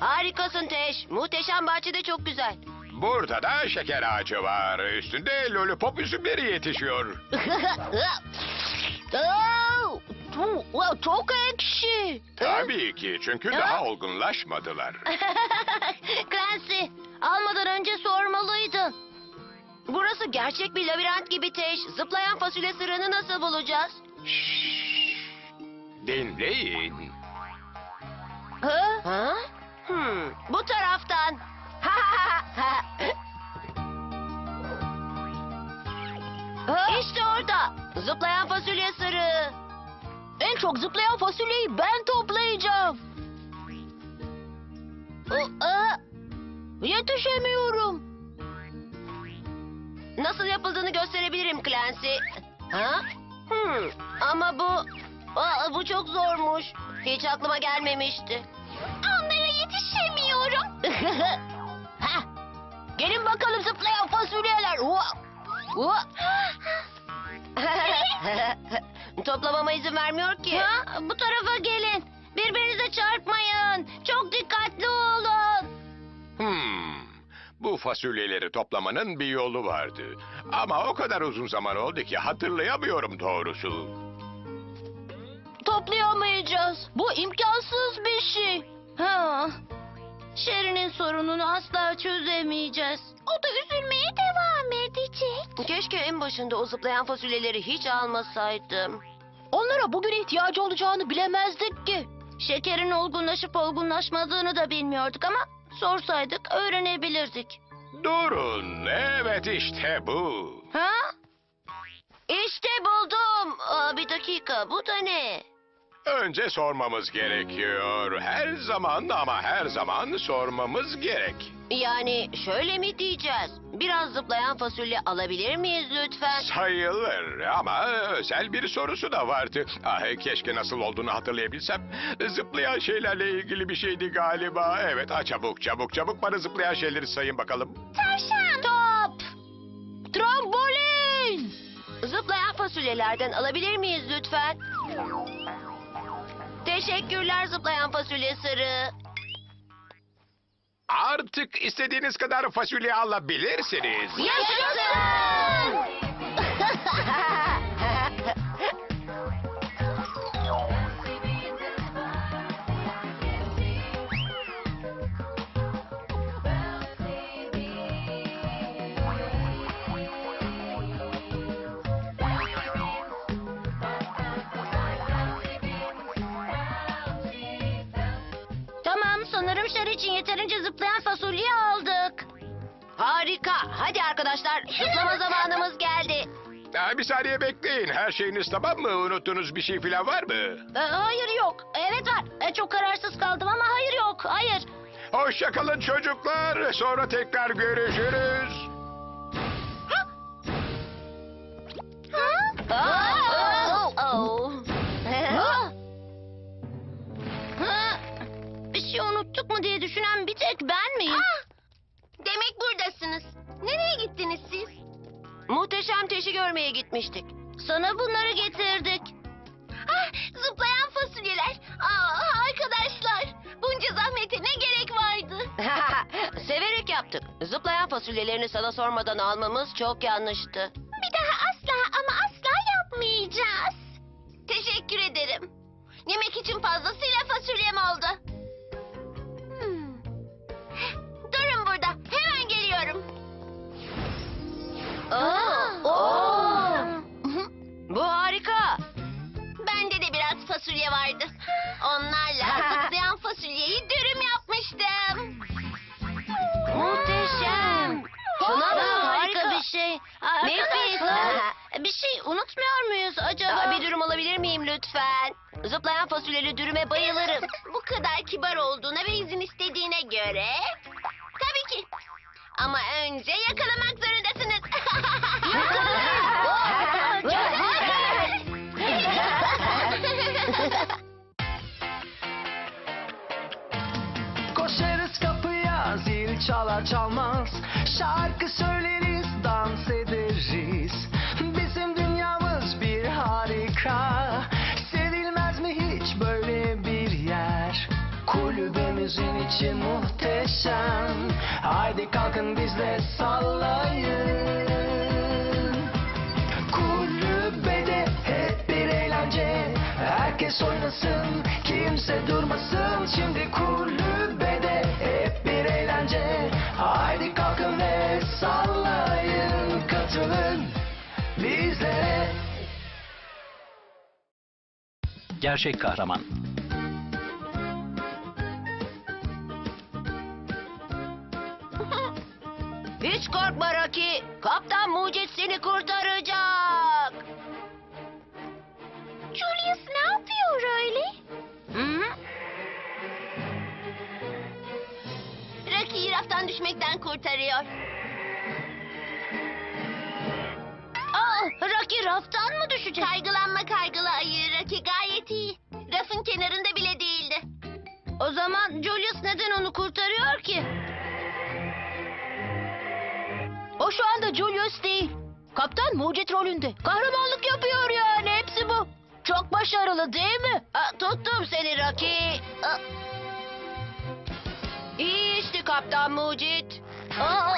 Harikasın Teş. Muhteşem bahçe de çok güzel. Burada da şeker ağacı var. Üstünde lollipop üzümleri yetişiyor. Oo, tu- çok ekşi. Tabii ki çünkü daha olgunlaşmadılar. Clancy, almadan önce sormalıydın. Burası gerçek bir labirent gibi Teş. Zıplayan fasulye sırrını nasıl bulacağız? Dinleyin. Hmm, bu taraftan. işte orada. Zıplayan fasulye sarı. En çok zıplayan fasulyeyi ben toplayacağım. Aa, yetişemiyorum. Nasıl yapıldığını gösterebilirim Clancy. Ha? Hmm, ama bu... Aa, bu çok zormuş. Hiç aklıma gelmemişti. Gelin bakalım zıplayan fasulyeler. Ua! Ua! Toplamama izin vermiyor ki. bu tarafa gelin. Birbirinize çarpmayın. Çok dikkatli olun. Hmm. Bu fasulyeleri toplamanın bir yolu vardı. Ama o kadar uzun zaman oldu ki hatırlayamıyorum doğrusu. Toplayamayacağız. Bu imkansız bir şey. Ha. Şeri'nin sorununu asla çözemeyeceğiz. O da üzülmeye devam edecek. Keşke en başında o zıplayan fasulyeleri hiç almasaydım. Onlara bugün ihtiyacı olacağını bilemezdik ki. Şekerin olgunlaşıp olgunlaşmadığını da bilmiyorduk ama sorsaydık öğrenebilirdik. Durun. Evet işte bu. Ha? İşte buldum. Aa, bir dakika bu da ne? Önce sormamız gerekiyor. Her zaman ama her zaman sormamız gerek. Yani şöyle mi diyeceğiz? Biraz zıplayan fasulye alabilir miyiz lütfen? Sayılır ama özel bir sorusu da vardı. Ah, keşke nasıl olduğunu hatırlayabilsem. Zıplayan şeylerle ilgili bir şeydi galiba. Evet, ha, çabuk çabuk çabuk bana zıplayan şeyleri sayın bakalım. Tavşan. Top. Trambolin. Zıplayan fasulyelerden alabilir miyiz lütfen? Teşekkürler zıplayan fasulye sarı. Artık istediğiniz kadar fasulye alabilirsiniz. Yaşasın! şer için yeterince zıplayan fasulye aldık. Harika. Hadi arkadaşlar, zıplama zamanımız geldi. Ha, bir saniye bekleyin. Her şeyiniz tamam mı? Unuttuğunuz bir şey falan var mı? Ee, hayır yok. Evet var. Ee, çok kararsız kaldım ama hayır yok. Hayır. Hoşça kalın çocuklar. Sonra tekrar görüşürüz. Düşünen bir tek ben miyim? Demek buradasınız. Nereye gittiniz siz? Muhteşem teşi görmeye gitmiştik. Sana bunları getirdik. Ah, zıplayan fasulyeler. Aa, arkadaşlar, bunca zahmete ne gerek vardı? Severek yaptık. Zıplayan fasulyelerini sana sormadan almamız çok yanlıştı. Bir daha asla ama asla yapmayacağız. Teşekkür ederim. Yemek için fazlasıyla fasulyem oldu. Aa, oo. Bu harika. Bende de biraz fasulye vardı. Onlarla zıplayan fasulyeyi dürüm yapmıştım. Muhteşem. Şuna bak harika bir şey. Nefis. Bir şey unutmuyor muyuz acaba? Bir dürüm alabilir miyim lütfen? Zıplayan fasulyeli dürüme bayılırım. Bu kadar kibar olduğuna ve izin istediğine göre... Tabii ki. Ama önce yakalamak çalar çalmaz. Şarkı söyleriz dans ederiz. Bizim dünyamız bir harika. Sevilmez mi hiç böyle bir yer? Kulübemiz bizim için muhteşem. Haydi kalkın bizle sallayın. Kulübede hep bir eğlence. Herkes oynasın kimse durmasın. Şimdi kulübede Gerçek kahraman. Hiç korkma Rocky. Kaptan Mucit seni kurtaracak. Julius ne yapıyor öyle? Hı? Rocky'yi raftan düşmekten kurtarıyor. Aa, Rocky raftan mı düşecek? Kaygılanma kaygılı ayı. Rocky kenarında bile değildi. O zaman Julius neden onu kurtarıyor ki? O şu anda Julius değil. Kaptan mucit rolünde. Kahramanlık yapıyor yani hepsi bu. Çok başarılı değil mi? Aa, tuttum seni Rocky. Aa. İyi işte Kaptan Mucit. Aa.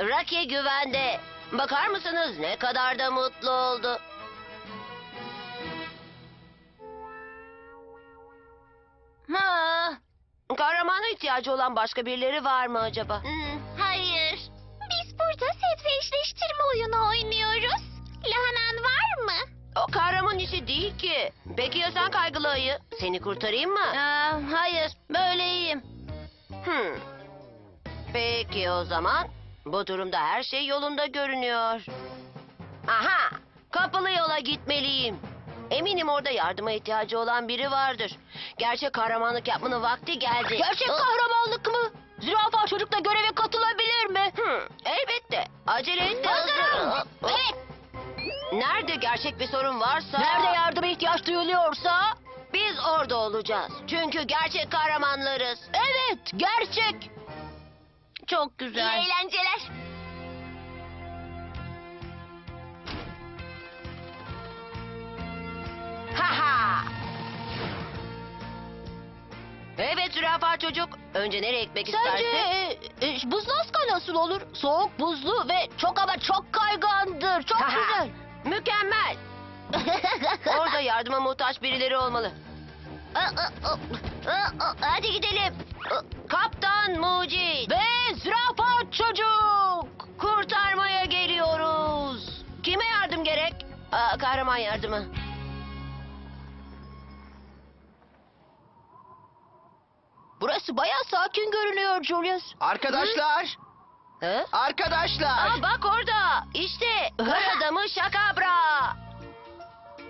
Rocky güvende. Bakar mısınız ne kadar da mutlu oldu. Ha. Kahramana ihtiyacı olan başka birileri var mı acaba? hayır. Biz burada sebze eşleştirme oyunu oynuyoruz. Lahanan var mı? O kahraman işi değil ki. Peki ya sen kaygılı ayı? Seni kurtarayım mı? Hayır böyle iyiyim. Hmm. Peki o zaman. Bu durumda her şey yolunda görünüyor. Aha! Kapılı yola gitmeliyim. Eminim orada yardıma ihtiyacı olan biri vardır. Gerçek kahramanlık yapmanın vakti geldi. Gerçek kahramanlık mı? Zürafa çocuk da göreve katılabilir mi? hmm, Elbette. Acele et de Hazırım. Evet. Nerede gerçek bir sorun varsa... Nerede yardıma ihtiyaç duyuluyorsa? Biz orada olacağız. Çünkü gerçek kahramanlarız. Evet, gerçek. Çok İyi güzel. eğlenceler. Ha ha! Evet zürafa çocuk. Önce nereye gitmek Sence istersin? e, e, buzlaska nasıl olur? Soğuk, buzlu ve çok ama çok kaygandır. Çok Ha ha! güzel. Mükemmel. Orada yardıma muhtaç birileri olmalı. Hadi gidelim. Kaptan Mucit. Ve zürafa çocuk. Kurtarmaya geliyoruz. Kime yardım gerek? Aa, kahraman yardımı. Burası bayağı sakin görünüyor Julius. Arkadaşlar, Hı? arkadaşlar. Aa, bak orada. İşte kar adamı Şakabra.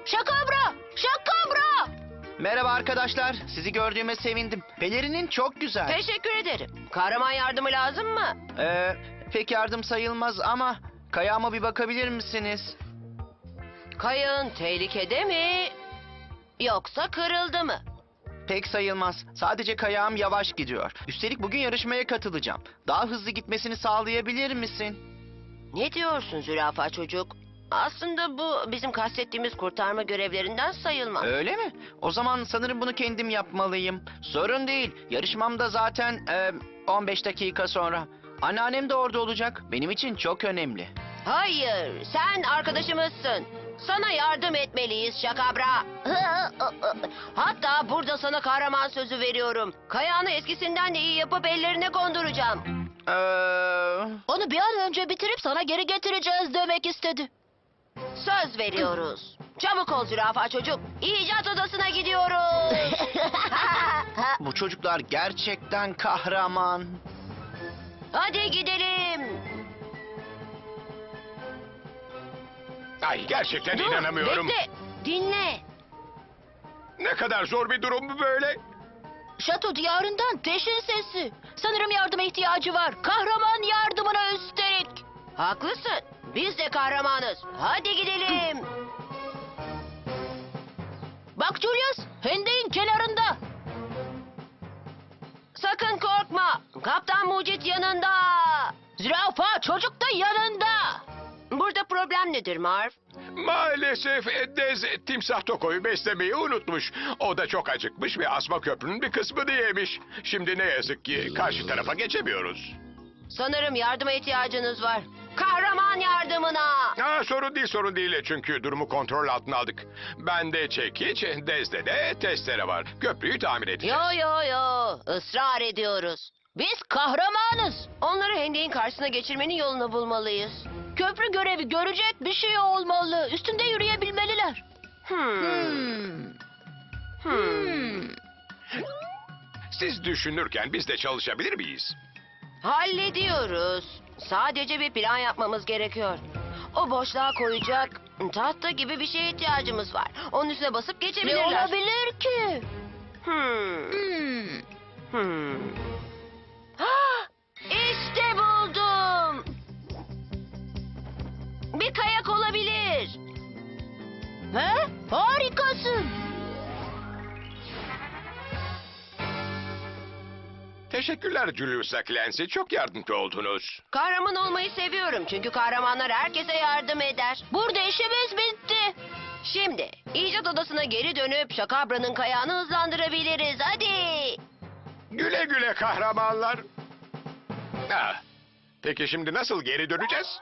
Şakabra, şakabra. Merhaba arkadaşlar. Sizi gördüğüme sevindim. Pelerinin çok güzel. Teşekkür ederim. Kahraman yardımı lazım mı? Ee, pek yardım sayılmaz ama kayağıma bir bakabilir misiniz? Kayığın tehlikede mi? Yoksa kırıldı mı? Pek sayılmaz. Sadece kayağım yavaş gidiyor. Üstelik bugün yarışmaya katılacağım. Daha hızlı gitmesini sağlayabilir misin? Ne diyorsun zürafa çocuk? Aslında bu bizim kastettiğimiz kurtarma görevlerinden sayılmaz. Öyle mi? O zaman sanırım bunu kendim yapmalıyım. Sorun değil. Yarışmamda zaten e, 15 dakika sonra. Anneannem de orada olacak. Benim için çok önemli. Hayır, sen arkadaşımızsın. Sana yardım etmeliyiz Şakabra. Hatta burada sana kahraman sözü veriyorum. Kayağını eskisinden de iyi yapıp ellerine konduracağım. Ee, Onu bir an önce bitirip sana geri getireceğiz demek istedi. Söz veriyoruz. Çabuk ol zürafa çocuk. İcat odasına gidiyoruz. bu çocuklar gerçekten kahraman. Hadi gidelim. Ay gerçekten Dur, inanamıyorum. Bekle, dinle. Ne kadar zor bir durum bu böyle. Şato diyarından peşin sesi. Sanırım yardıma ihtiyacı var. Kahraman yardımına üstelik. Haklısın. Biz de kahramanız. Hadi gidelim. Bak Julius, hendeğin kenarında. Sakın korkma. Kaptan Mucit yanında. Zürafa çocuk da yanında. Burada problem nedir Marv? Maalesef Dez timsah Toko'yu beslemeyi unutmuş. O da çok acıkmış ve asma köprünün bir kısmını yemiş. Şimdi ne yazık ki karşı tarafa geçemiyoruz. Sanırım yardıma ihtiyacınız var. Kahraman yardımına. Ha, sorun değil sorun değil çünkü durumu kontrol altına aldık. Bende çekiç, Dez'de de testere var. Köprüyü tamir edeceğiz. Yo yo yo. Israr ediyoruz. Biz kahramanız. Onları hendeğin karşısına geçirmenin yolunu bulmalıyız. Köprü görevi görecek bir şey olmalı. Üstünde yürüyebilmeliler. Hmm. Hmm. Hmm. Siz düşünürken biz de çalışabilir miyiz? Hallediyoruz. Sadece bir plan yapmamız gerekiyor. O boşluğa koyacak tahta gibi bir şeye ihtiyacımız var. Onun üstüne basıp Ne geçebilirler. olabilir ki? Hmm. Hmm. Hmm. Ah, İşte buldum. Bir kayak olabilir. He? Teşekkürler Julius Clancy. Çok yardımcı oldunuz. Kahraman olmayı seviyorum çünkü kahramanlar herkese yardım eder. Burada işimiz bitti. Şimdi icat odasına geri dönüp Şakabra'nın kayağını hızlandırabiliriz. Hadi. Güle güle kahramanlar. Ha, peki şimdi nasıl geri döneceğiz?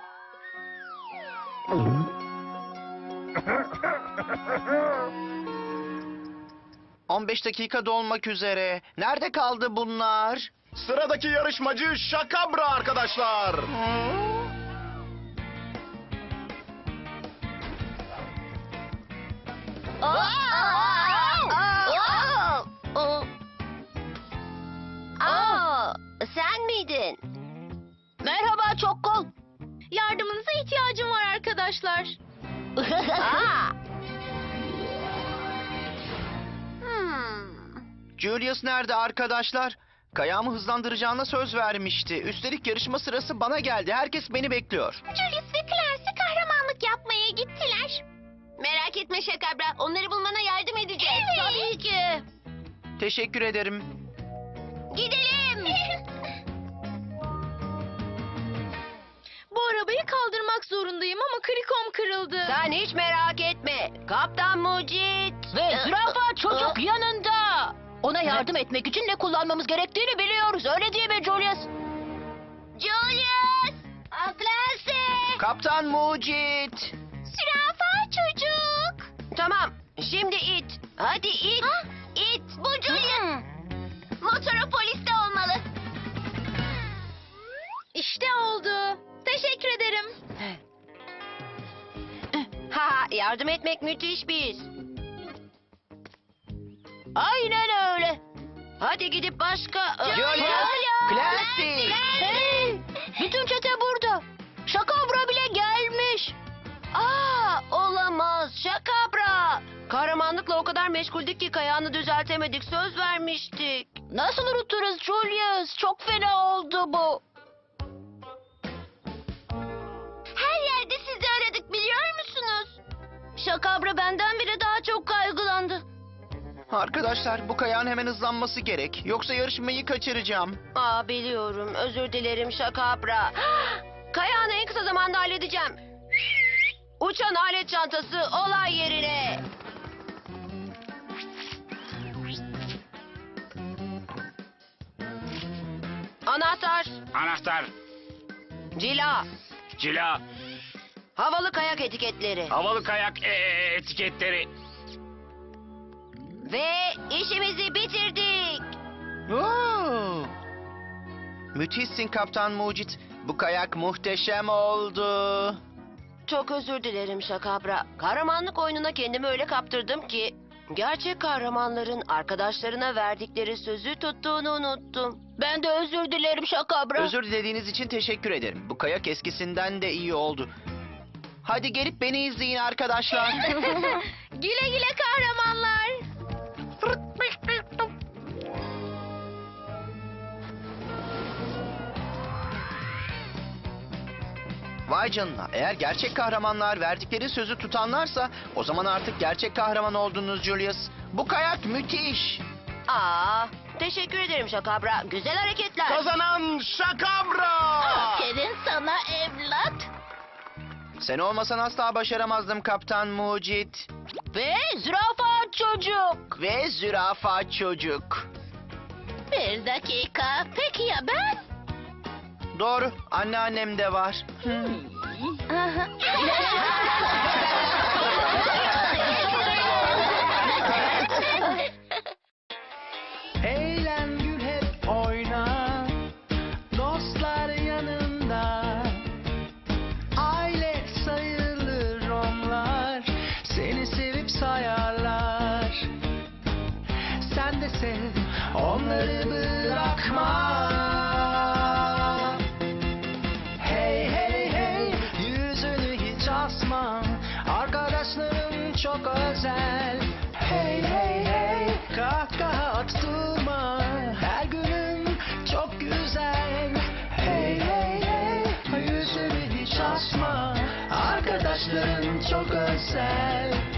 15 dakika dolmak üzere. Nerede kaldı bunlar? Sıradaki yarışmacı Şakabra arkadaşlar. Aa! Aa! Aa! Sen miydin? Merhaba çok kol. Yardımınıza ihtiyacım var arkadaşlar. Aa! Julius nerede arkadaşlar? Kayağımı hızlandıracağına söz vermişti. Üstelik yarışma sırası bana geldi. Herkes beni bekliyor. Julius ve Clarence kahramanlık yapmaya gittiler. Merak etme Şakabra. Onları bulmana yardım edeceğiz. Tabii ki. Teşekkür ederim. Gidelim. Bu arabayı kaldırmak zorundayım ama klikom kırıldı. Sen hiç merak etme. Kaptan Mucit. Ve zürafa çocuk yanında. Ona yardım etmek için ne kullanmamız gerektiğini biliyoruz. Öyle değil mi Julius? Julius! Clancy! Kaptan Mucit. Zürafa çocuk! Tamam. Şimdi it. Hadi it. İt, bu Julius. Motoru poliste olmalı. İşte oldu. Teşekkür ederim. Ha, yardım etmek müthiş bir his. Aynen öyle. Hadi gidip başka... Julius. Clancy. Hey, bütün çete burada. Şakabra bile gelmiş. Aa, olamaz. Şakabra. Kahramanlıkla o kadar meşguldük ki kayağını düzeltemedik. Söz vermiştik. Nasıl unuturuz Julius? Çok fena oldu bu. Her yerde sizi aradık biliyor musunuz? Şakabra benden bile daha çok kaygılandı. Arkadaşlar bu kayağın hemen hızlanması gerek. Yoksa yarışmayı kaçıracağım. Aa biliyorum. Özür dilerim Şakabra. Kayağını en kısa zamanda halledeceğim. Uçan alet çantası olay yerine. Anahtar, Anahtar, cila, cila, havalı kayak etiketleri havalı kayak e, etiketleri. Ve işimizi bitirdik. Oo. Müthişsin Kaptan Mucit. Bu kayak muhteşem oldu. Çok özür dilerim Şakabra. Kahramanlık oyununa kendimi öyle kaptırdım ki... ...gerçek kahramanların arkadaşlarına verdikleri sözü tuttuğunu unuttum. Ben de özür dilerim Şakabra. Özür dilediğiniz için teşekkür ederim. Bu kayak eskisinden de iyi oldu. Hadi gelip beni izleyin arkadaşlar. Güle Vay eğer gerçek kahramanlar verdikleri sözü tutanlarsa o zaman artık gerçek kahraman oldunuz Julius. Bu kayak müthiş. Aa, teşekkür ederim Şakabra. Güzel hareketler. Kazanan Şakabra! Aferin sana evlat. Sen olmasan asla başaramazdım Kaptan Mucit. Ve zürafa çocuk. Ve zürafa çocuk. Bir dakika. Peki ya ben? Doğru anneannem de var. Hmm. Eğlen gül hep oyna Dostlar yanında. Aile sayılır onlar Seni sevip sayarlar. Sen de sev onları bırakma. bakışların çok özel.